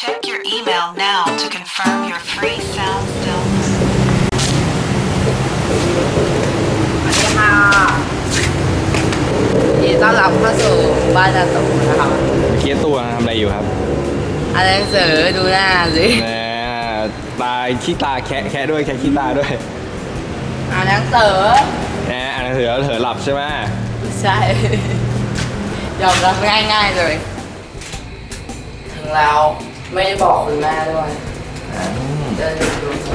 Check your email now to confirm your free sound download. สวัสดีค่ะยินดีต้อนรับเข้าสู่บ้านอาตูนะคะเมื่อกี้ตัวทำอะไรอยู่ครับอ่านหนังสือดูหน้าสิแหมตาขี้ตาแคะแคะด้วยแคะขี้ตาด้วยอ่านหนังสือแหมอ่านหนังสือแล้วเถอหลับใช่ไหมใช่ ยอมรับง่ายๆเลย ถึงแล้ว ไม่ได้บอกคุณแม่ด้วยเดินดูส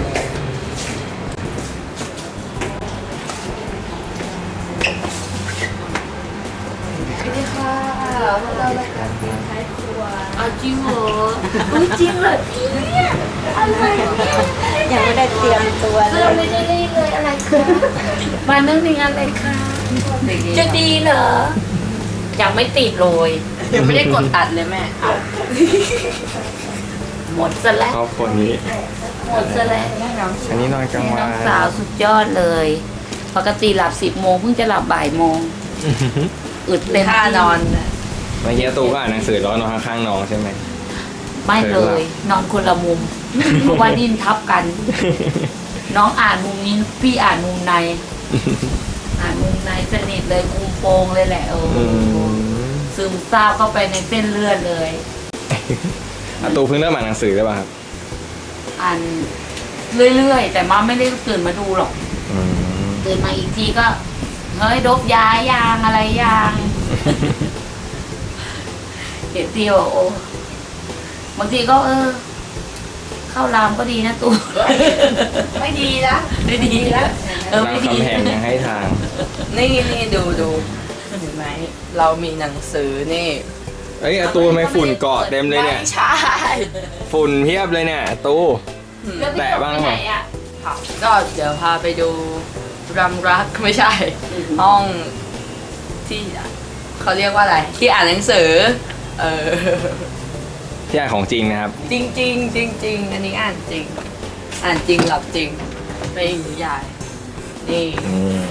วัสดีค่ะพวกเรารายการเพียงท้ายครัวเอาจริงเหรออุ๊ยจริงเหรอเนี่ยอะไรเนี่ยยังไม่ได้เตรียมตัวเลเสื้อยไม่ได้รีดเลยอะไรคะมานึ่งในงานอะไรคะเด็กๆจะดีเหรอยังไม่ติดเลยยังไม่ได้กดตัดเลยแม่ หมดซะแล้วครอบครัวนี้ หมดซะแล้วอันนี้นอนกลางวัน้อนงสาวสุดยอดเลย ปกติหลับสิบโมงเพิ่งจะหลับบ่ายโมงอึดเต็มท่าที่นอน เมื่อกี้ตูก็อ่านหนังสือแล้วนอนข้างๆน้องใช่ไหม ไม่เลย นอนคนละมุมเพราะว่าดินทับกัน น้องอ่านมุมนี้พี่อ่านมุมใน อ่านมุมในสนิทเลยคุมโปงเลยแหละโอ้อืมซึมซาบเข้าไปในเส้นเลือดเลย อะตูเพิ่งเริ่มอ่านหนังสือได้ป่ะครับอ่านเรื่อยๆ แต่มาไม่ได้ตื่นมาดูหรอกอืมตื่นมาอีกทีก็เฮ้ยดบยายางอะไรยางเห็นทีบอกโอ้บางทีก็เออ เข้ารามก็ดีนะตู ไม่ดีนะไม่ดีแล้วเออรามไม่ดี คำแหงยังให้ทาง นี่นี่ดูดูเห็นไหม เรามีหนังสือนี่ เอ้ยอาตูทำไมฝุ่นเกาะเต็มเลยเนี่ย ไม่ใช่ฝุ่นเพียบเลยเนี่ยอาตู แตะบ้างไปไหนอะก็เดี๋ยวพาไปดูรำรักไม่ใช่ ห้องที่เขาเรียกว่าอะไร ที่อ่านหนังสือ เออ ที่อ่านของจริงนะครับ จริงจริงจริงจริงอันนี้อ่านจริง อ่านจริงหลับจริงไม่นิยายนี่ อืม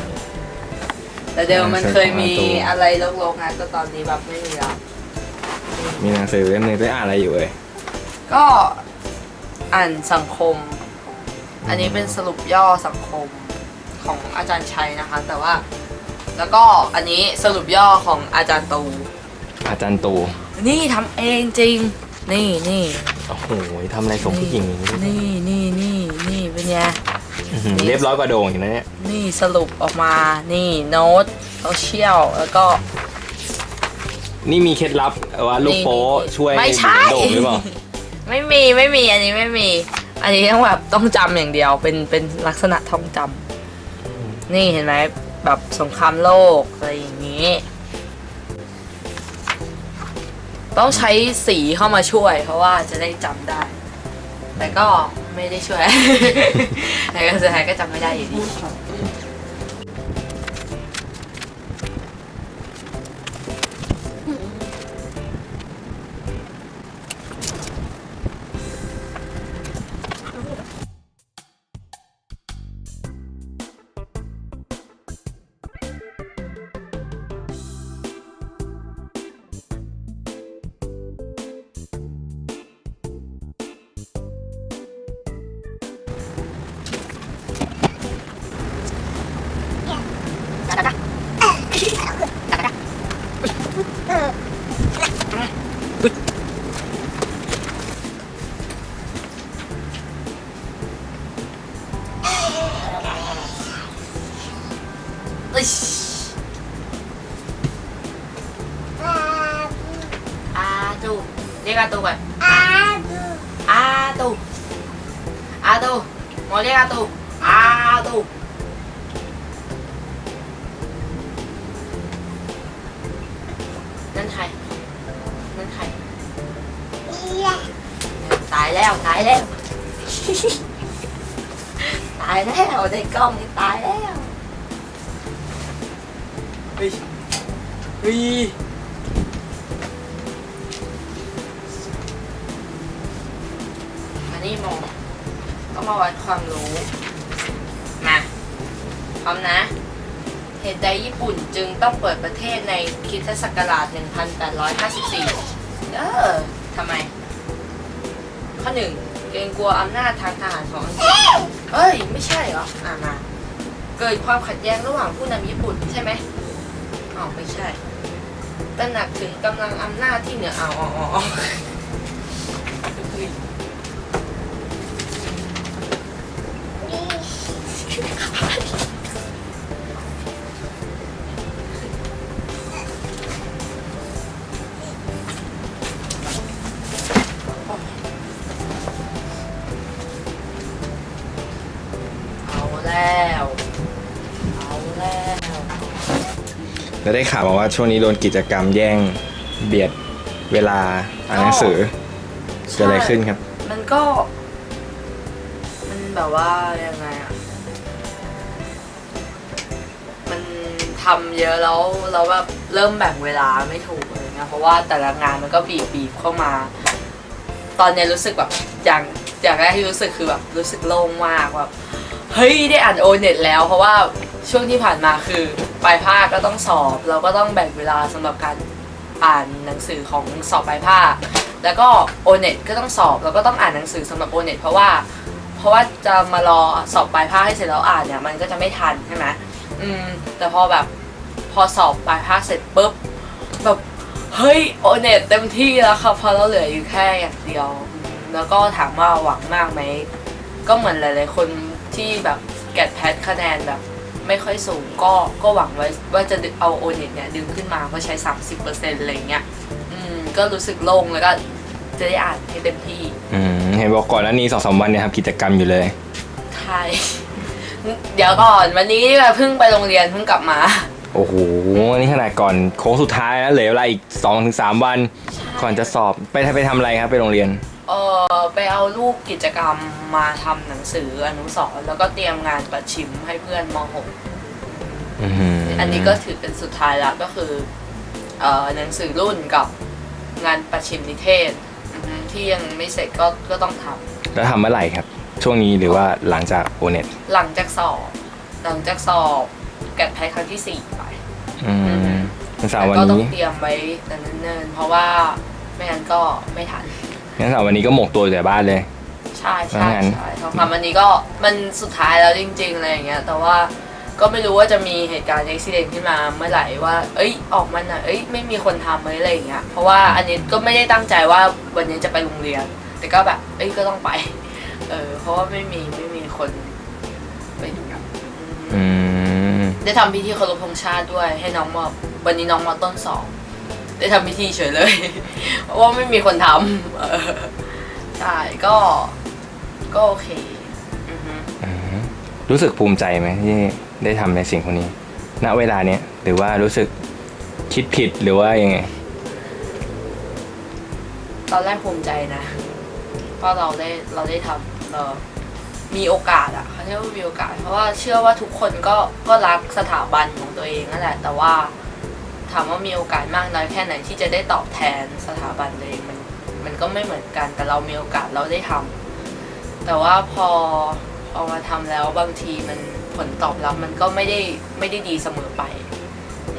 แต่เดิมมันเคยมีหนังสือของอาตูอะไรโลกๆนะแต่ตอนนี้แบบไม่มีแล้ว มีหนังสือเล่มหนึงได้อ่านอะไรอยู่เอ่ยก็อ่านสังคม อันนี้เป็นสรุปย่อสังคมของอาจารย์ชัยนะคะ แต่ว่า แล้วก็อันนี้สรุปย่อของอาจารย์ตู อาจารย์ตูนี่ทำเองจริง นี่นี่โอ้โหทำอะไรส่งผู้หญิงอย่างนี้นี่นี่นี่นี่เป็นไง อื้อหือเรียบร้อยกว่าโด่งอยู่นะเนี่ยนี่สรุปออกมา นี่โน้ตโซเชียล แล้วก็ นี่มีเคล็ดลับว่าลูกโป๊นี่ช่วยไม่ใช่ โด่งหรือเปล่าไม่มีไม่มีอันนี้ไม่มี อันนี้ต้องแบบต้องจำอย่างเดียวเป็นเป็นลักษณะท่องจำนี่เห็นไหมแบบสงครามโลกอะไรอย่างนี้ ต้องใช้สีเข้ามาช่วย เพราะว่าจะได้จำได้ แต่ก็ไม่ได้ช่วย แต่ก็สุดท้ายก็จำไม่ได้อยู่ดี อาตูหมอเรียกอาตูอาตูนั่นใครนั่นใครตายแล้วตายแล้ว ตายแล้วในกล้องนี่ตายแล้วเฮ้ยเฮ้ยมานี่โม ก็มาวัดความรู้ มาพร้อมนะ เหตุใดญี่ปุ่นจึงต้องเปิดประเทศในคริสตศักราช 1854 เออทำไม ข้อหนึ่งเกรงกลัวอำนาจทางทหารของอังกฤษเอ้ย ไม่ใช่เหรอ อ่ามา เกิดความขัดแย้งระหว่างผู้นำญี่ปุ่นใช่ไหมอ๋อไม่ใช่ตระหนักถึงกำลังอำนาจที่เหนือเอาอ๋อ แล้วได้ข่าวมาว่าช่วงนี้โดนกิจกรรมแย่งเบียดเวลาอ่านหนังสือเกิดอะไรขึ้นครับ มันก็ มันแบบว่ายังไงอะมันทำเยอะแล้วแล้วแบบเริ่มแบ่งเวลาไม่ถูกเลยนะเพราะว่าแต่ละงานมันก็บีบบีบเข้ามา ตอนเนี้ยรู้สึกแบบอย่างอย่างแรกที่รู้สึกคือแบบรู้สึกโล่งมากแบบเฮ้ยได้อ่านโอเน็ตแล้ว เพราะว่าช่วงที่ผ่านมาคือ ปลายภาคก็ต้องสอบ เราก็ต้องแบ่งเวลาสำหรับการอ่านหนังสือของสอบปลายภาค แล้วก็โอเน็ตก็ต้องสอบแล้วก็ต้องอ่านหนังสือสำหรับโอเน็ตเพราะว่า เพราะว่าจะมารอสอบปลายภาคให้เสร็จแล้วอ่านเนี่ยมันก็จะไม่ทันใช่ไหมอืมแต่พอแบบพอสอบปลายภาคเสร็จปุ๊บแบบเฮ้ยโอเน็ตเต็มที่แล้วครับพราะเราเหลืออยู่แค่อย่างเดียว แล้วก็ถามว่าหวังมากไหมก็เหมือนหลาย ๆ คนที่แบบแกดแพทคะแนนแบบ ไม่ค่อยสูงก็ก็หวังไว้ว่าจะเอาโอเน็ตเนี่ยดึงขึ้นมาเพื่อใช้ 30%อะไรอย่างเงี้ยอืมก็รู้สึกโล่งแล้วก็จะได้อ่านให้เต็มที่อืมเห็นบอกก่อนหน้านี้สองสามวันเนี่ยทำกิจกรรมอยู่เลย ใช่เดี๋ยวก่อนวันนี้เพิ่งไปโรงเรียนเพิ่งกลับมา โอ้โหนี่ขนาดก่อนโค้งสุดท้ายแล้วเหลือเวลาอีก2อถึงสวัน ก่อนจะสอบไปไปทำอะไรครับไปโรงเรียน เออไปเอารูปกิจกรรมมาทำหนังสืออนุสรณ์แล้วก็เตรียมงานประชิมให้เพื่อนมอืม .6 อันนี้ก็ถือเป็นสุดท้ายแล้วก็คือเออหนังสือรุ่นกับงานประชิมนิเทศอือฮึที่ยังไม่เสร็จก็ก็ต้องทำ แล้วทำเมื่อไหร่ครับ ช่วงนี้หรือว่าหลังจากโอเน็ตหลังจากสอบ หลังจากสอบแกดแพทครั้งที่สี่ไปอืมวันเสาร์วันก็ต้องนี้ เตรียมไว้แต่เนิ่นๆเพราะว่าไม่งั้นก็ไม่ทัน งั้นเสาร์วันนี้ก็หมกตัวอยู่แต่บ้านเลย ใช่ใช่ว่างั้นใช่ทองคำอันนี้ก็มันสุดท้ายแล้วจริงๆอะไรอย่างเงี้ย แต่ว่าก็ไม่รู้ว่าจะมีเหตุการณ์อุบิเหตุขึ้นมาเมื่อไหร่ว่า เอ้ยออกมาหน่อยเอ้ยไม่มีคนทำเลยอะไรอย่างเงี้ย เพราะว่าอันนี้ก็ไม่ได้ตั้งใจว่าวันนี้จะไปโรงเรียน แต่ก็แบบเอ้ยก็ต้องไป เออเพราะว่าไม่มีไม่มีคนไปดูอืมอืมได้ทำพิธีเคารพธงชาติด้วย ให้น้องมาวันนี้น้องมาต้นสอง ได้ทำพิธีเฉยเลย เพราะว่าไม่มีคนทำเออใช่ก็ก็โอเคอือฮึอืมรู้สึกภูมิใจไหมที่ได้ทำในสิ่งพวกนี้ ณเวลาเนี้ยหรือว่ารู้สึกคิดผิดหรือว่ายังไง ตอนแรกภูมิใจนะเพราะเราได้เราได้ทำเออมีโอกาสอะเขาเรียกว่ามีโอกาส เพราะว่าเชื่อว่าทุกคนก็ก็รักสถาบันของตัวเองนั่นแหละแต่ว่า ถามว่ามีโอกาสมากน้อยแค่ไหนที่จะได้ตอบแทนสถาบันตัวเองมันมันก็ไม่เหมือนกัน แต่เรามีโอกาสเราได้ทำแต่ว่าพอพอมาทำแล้วบางทีมันผลตอบรับมันก็ไม่ได้ไม่ได้ดีเสมอไปอ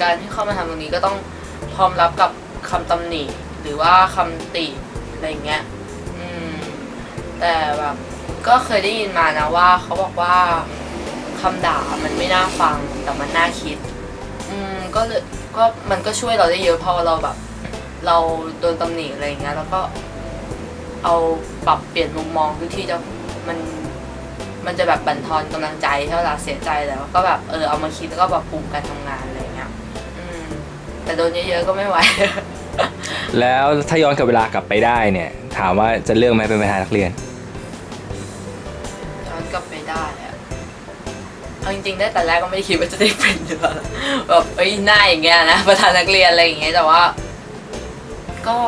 การที่เข้ามาทำตรงนี้ก็ต้องพร้อมรับกับคำตำหนิหรือว่าคำติอะไรเงี้ยแต่แบบก็เคยได้ยินมานะว่าเขาบอกว่าคำด่ามันไม่น่าฟังแต่มันน่าคิด อืมก็เลยก็มันก็ช่วยเราได้เยอะพอเราแบบ เราโดนตำหนิอะไรอย่างเงี้ยแล้วก็เอาปรับเปลี่ยนมุมมองทุกที่จะมันมันจะแบบบั่นทอนกำลังใจถ้าเราเสียใจแล้ว ก็แบบเออเอามาคิดแล้วก็ปรับปรุงการทำงานอะไรอย่างเงี้ยอืม แต่โดนเยอะๆก็ไม่ไหว แล้วถ้าย้อนกลับเวลากลับไปได้เนี่ย ถามว่าจะเลือกไหมเป็นประธานนักเรียน ย้อนกลับไปได้อะ เอาจริงๆได้แต่แรกก็ไม่ได้คิดว่าจะได้เป็นอยู่แล้วนะแบบเอ้ยหน้าอย่างเงี้ยนะประธานนักเรียนอะไรอย่างเงี้ยแต่ว่า ก็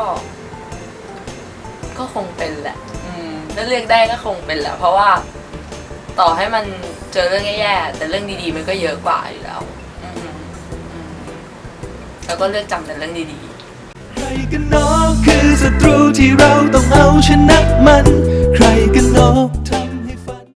ก็คงเป็นแหละ อืมถ้าเลือกได้ก็คงเป็นแหละ เพราะว่าต่อให้มันเจอเรื่องแย่ๆแต่เรื่องดีๆมันก็เยอะกว่าอยู่แล้วแล้วก็เลือกจำแต่เรื่องดีๆใครกันนอคือศัตรูที่เราต้องเอาชนะมัน ใครกันนอ